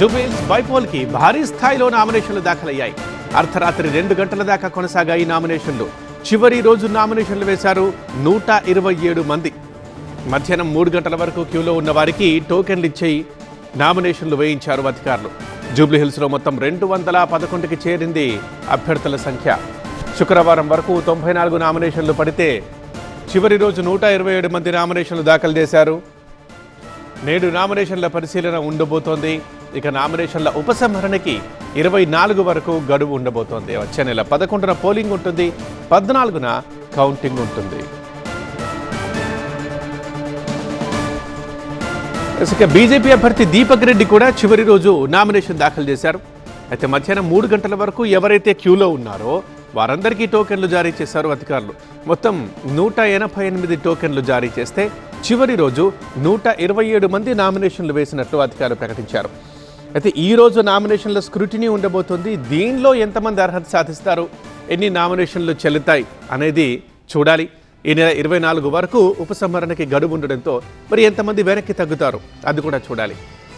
జూబిల్స్ బైపోల్కి భారీ స్థాయిలో నామినేషన్లు దాఖలయ్యాయి. అర్ధరాత్రి రెండు గంటల దాకా కొనసాగాయి నామినేషన్లు. చివరి రోజు నామినేషన్లు వేశారు నూట ఇరవై ఏడు మంది. మధ్యాహ్నం మూడు గంటల వరకు క్యూలో ఉన్న వారికి టోకెన్లు ఇచ్చి నామినేషన్లు వేయించారు అధికారులు. జూబ్లీహిల్స్లో మొత్తం రెండు వందల పదకొండుకి చేరింది అభ్యర్థుల సంఖ్య. శుక్రవారం వరకు తొంభై నాలుగు నామినేషన్లు పడితే చివరి రోజు నూట ఇరవై ఏడు మంది నామినేషన్లు దాఖలు చేశారు. నేడు నామినేషన్ల పరిశీలన ఉండబోతోంది. ఇక నామినేషన్ల ఉపసంహరణకి ఇరవై నాలుగు వరకు గడువు ఉండబోతోంది. వచ్చే నెల పదకొండున పోలింగ్ ఉంటుంది. పద్నాలుగున కౌంటింగ్ ఉంటుంది. ఇక బీజేపీ అభ్యర్థి దీపక్ రెడ్డి కూడా చివరి రోజు నామినేషన్ దాఖలు చేశారు. అయితే మధ్యాహ్నం మూడు గంటల వరకు ఎవరైతే క్యూలో ఉన్నారో వారందరికీ టోకెన్లు జారీ చేశారు అధికారులు. మొత్తం నూట ఎనభై ఎనిమిది టోకెన్లు జారీ చేస్తే చివరి రోజు నూట ఇరవై ఏడు మంది నామినేషన్లు వేసినట్లు అధికారులు ప్రకటించారు. అయితే ఈ రోజు నామినేషన్ల స్క్రూటినీ ఉండబోతుంది. దీనిలో ఎంతమంది అర్హత సాధిస్తారు? ఎన్ని నామినేషన్లు చెల్లుతాయి అనేది చూడాలి. ఈ నెల ఇరవై నాలుగు వరకు ఉపసంహరణకి గడువు ఉండడంతో మరి ఎంతమంది వెనక్కి తగ్గుతారు? అది కూడా చూడాలి.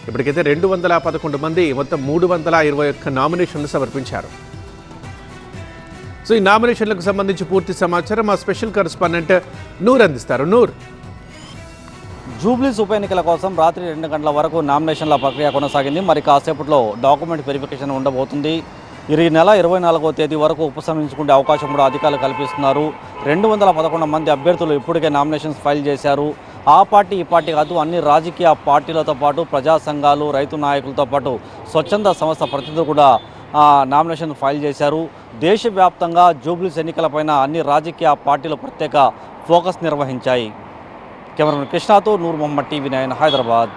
ఇప్పటికైతే రెండు వందల పదకొండు మంది మొత్తం మూడు వందల ఇరవై ఒక్క నామినేషన్లు సమర్పించారు. సో ఈ నామినేషన్లకు సంబంధించి పూర్తి సమాచారం మా స్పెషల్ కరెస్పాండెంట్ నూర్ అందిస్తారు. నూర్. జూబ్లీస్ ఉప ఎన్నికల కోసం రాత్రి రెండు గంటల వరకు నామినేషన్ల ప్రక్రియ కొనసాగింది. మరి కాసేపట్లో డాక్యుమెంట్ వెరిఫికేషన్ ఉండబోతుంది. ఈ నెల ఇరవై నాలుగో తేదీ వరకు ఉపసంహరించుకునే అవకాశం కూడా అధికారులు కల్పిస్తున్నారు. రెండు వందల పదకొండు మంది అభ్యర్థులు ఇప్పటికే నామినేషన్స్ ఫైల్ చేశారు. ఆ పార్టీ ఈ పార్టీ కాదు అన్ని రాజకీయ పార్టీలతో పాటు ప్రజా సంఘాలు రైతు నాయకులతో పాటు స్వచ్ఛంద సంస్థ ప్రతినిధులు కూడా నామినేషన్ ఫైల్ చేశారు. దేశవ్యాప్తంగా జూబ్లీస్ ఎన్నికలపైన అన్ని రాజకీయ పార్టీలు ప్రత్యేక ఫోకస్ నిర్వహించాయి. కెమెరామెన్ కృష్ణాతో నూర్ మొహమ్మద్ టీవీ నైన్ హైదరాబాద్.